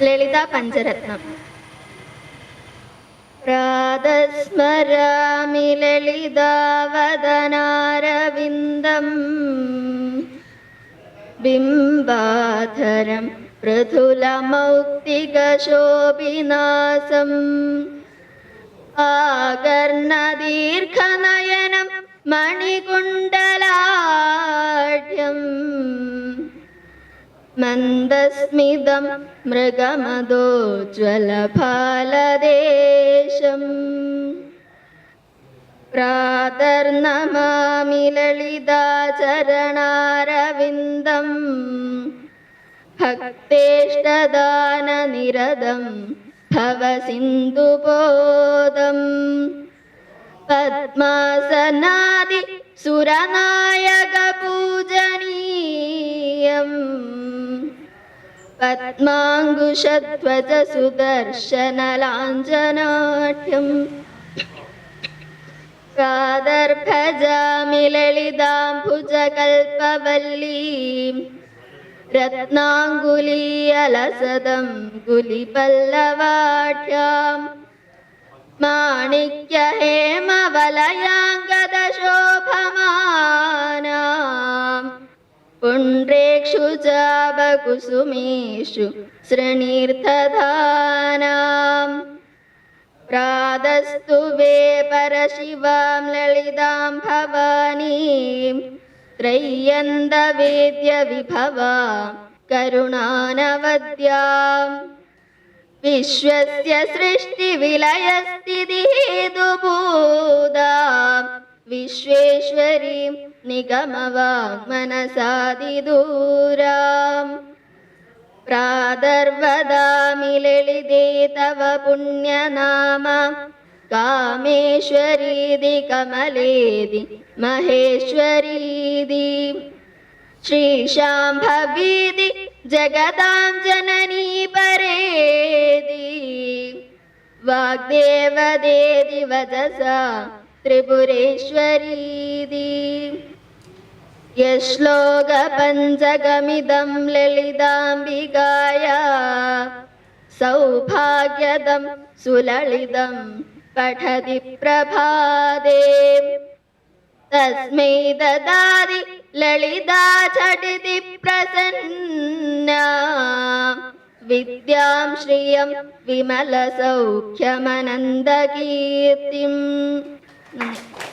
ലളിത പഞ്ചരത്നം. പ്രാതസ്മരാമി ലളിതാവദനാരവിന്ദം ബിംബാധരം പൃഥുലമൗക്തികശോഭിനാസം ആകർണദീർഘനയനം മണികുണ്ടലാഢ്യം മന്ദസ്മിതം മൃഗമദോജ്വലഫാലദേശം പ്രാതർനമാമി ലളിതാചരണാരവിന്ദം. ഭക്തേഷ്ടദാനനിരതം ഭവസിന്ധുബോധം. പത്മാസനാദി സുരനായക പൂജനീയം പത്മാങ്കുശധ്വജ സുദർശനലാഞ്ജനാഠ്യം പ്രാദർഭജാമി ലളിതാംബുജകൽപ്പവല്ലീം രത്നാങ്കുലീയലസദം കുലിപല്ലവാഠ്യാം മാണിക്യ പുണ്ട്രേക്ഷു ചാപകുസുമേഷു ശൃണീർത്ഥധാനാം പ്രാതസ്തു വേ പരശിവാം ലളിതാം ഭവാനീം. ത്രയ്യന്തവേദ്യ വിഭവാം കരുണാനവദ്യാം. വിശ്വസ്യ വിശ്വേശ്വരീം നിഗമവാങ്മനസാദിദൂരാം പ്രാതർവദാമി ലളിതേ തവ പുണ്യനാമ കാമേശ്വരീതി കമലേതി മഹേശ്വരീതി. ശ്രീശാംഭവീതി ജഗതാം ജനനീ പരേതി. വാഗ്ദേവദേതി വചസ ത്രിപുരേശ്വരീതി യശ്ലോകപഞ്ചകമിദം ലളിതാംബികായ സൗഭാഗ്യദം സുലളിതം പഠതി പ്രഭാതേ തസ്മൈ ദദാതി ലളിതാ ചടിതി പ്രസന്ന വിദ്യാം ശ്രിയം വിമലസൗഖ്യമനന്തകീർത്തിം നന്ദി